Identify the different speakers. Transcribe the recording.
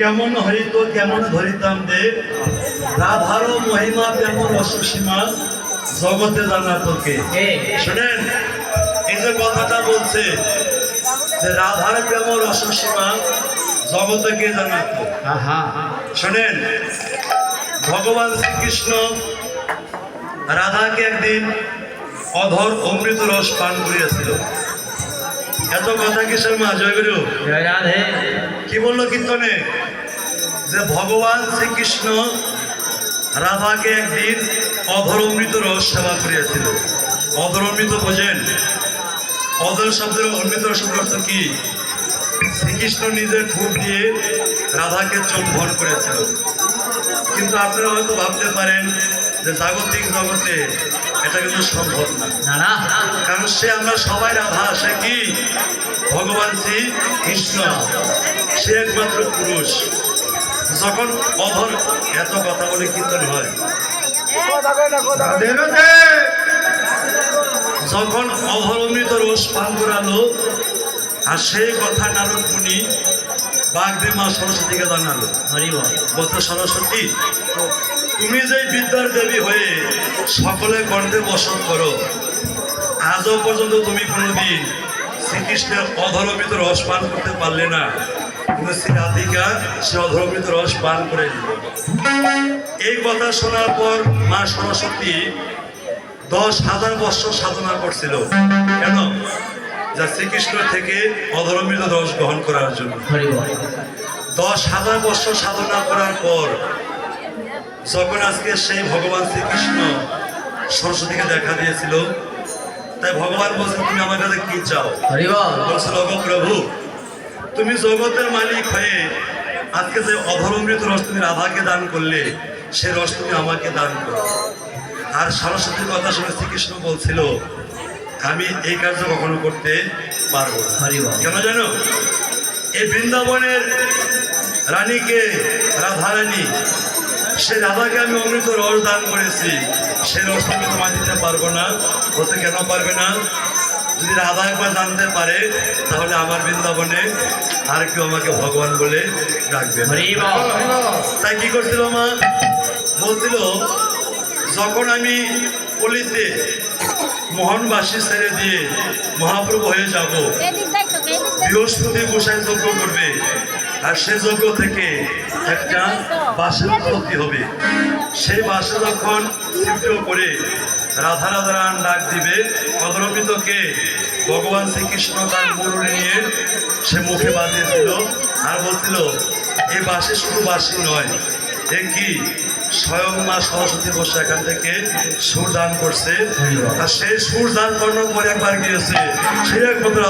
Speaker 1: কেমন হইতো কেমন ধরিতাম দে? রাধারও মহিমা কেমন অসুসীমা? জগতে জানা তোকে। শোনেন এই যে কথাটা বলছে যে রাধার প্রেম রসসীমা জগতে কে জানাতো শোনেন ভগবান শ্রীকৃষ্ণ রাধাকে একদিন অধর অমৃত রস পান করিয়াছিল। এত কথা কিসের মা জয়গুরু কি বলল কীর্তনে? যে ভগবান শ্রীকৃষ্ণ রাধাকে একদিন অধরমৃত রস সেবা করিয়াছিল। অধরমৃত বোঝেন। অধর শব্দের অমৃত শব্দের অর্থ কি? শ্রীকৃষ্ণ নিজের ঠোঁট দিয়ে রাধাকে চুম্বন করেছিল। কিন্তু আপনারা হয়তো ভাবতে পারেন যে জাগতিক জগতে এটা কিন্তু সম্ভব না। কারণ সে আমরা সবাই রাধা সে কি? ভগবান শ্রী কৃষ্ণ সে একমাত্র পুরুষ। যখন অধর এত কথা বলে কীর্তন হয় যখন অধরমৃত রস পান করালো আর সেই কথা নারদ মুনি বাগদে মা সরস্বতীকে জানালো।
Speaker 2: হরি বল
Speaker 1: বলতো সরস্বতী তুমি যে বিদ্যার দেবী হয়ে সকলে কণ্ঠে বসত করো আজও পর্যন্ত তুমি কোনোদিন শ্রীকৃষ্ণের অধরমিত রস পান করতে পারলে না। কিন্তু শ্রী রাধিকা সে অধরমিত রস পান করে এই কথা শোনার পর মা সরস্বতী দশ হাজার বছর সাধনা করছিল। কেন? যা শ্রীকৃষ্ণ থেকে অধরমিত রস গ্রহণ করার জন্য। দশ হাজার বছর সাধনা করার পর যখন আজকে সেই ভগবান শ্রীকৃষ্ণ সরস্বতীকে দেখা দিয়েছিল তাই ভগবান বলছে তুমি আমার কাছে কি চাও? বলছিল প্রভু তুমি জগতের মালিক হয়ে আজকে যে অধরমৃত রস তুমি রাধাকে দান করলে সে রস তুমি আমাকে দান করো। আর সরস্বতীর কথা শুনে শ্রীকৃষ্ণ বলছিল আমি এই কার্য কখনো করতে পারব না। কেন জানো? এই বৃন্দাবনের রানীকে রাধা রানী সে রাধাকে আমি অমৃত রস দান করেছি। সে রস আমি তোমার দিতে পারব না। বলতে কেন পারবে না? যদি রাধা একবার জানতে পারে তাহলে আমার বৃন্দাবনে আর কেউ আমাকে ভগবান বলে ডাকবে তাই কি করছিল মা? বলছিল যখন আমি পলিতে মোহনবাসী ছেড়ে দিয়ে মহাপ্রভু হয়ে যাব বৃহস্পতি গোসাই যজ্ঞ করবে। আর সে যজ্ঞ থেকে একটা বাসের উৎপত্তি হবে। সেই বাসে যখন করে রাধা রাধা রান ডাক দিবে অগ্রপিতকে ভগবান শ্রীকৃষ্ণ তার মুরুলি নিয়ে সে মুখে বাজিয়েছিল আর বলছিল এই বাসে শুধু বাসি নয় কি স্বয়ং মা সরস্বতী বসে এখান থেকে সুর দান করছে। আর সেই সুর দান করানোর পরে একবার গিয়েছে। সে একমাত্র।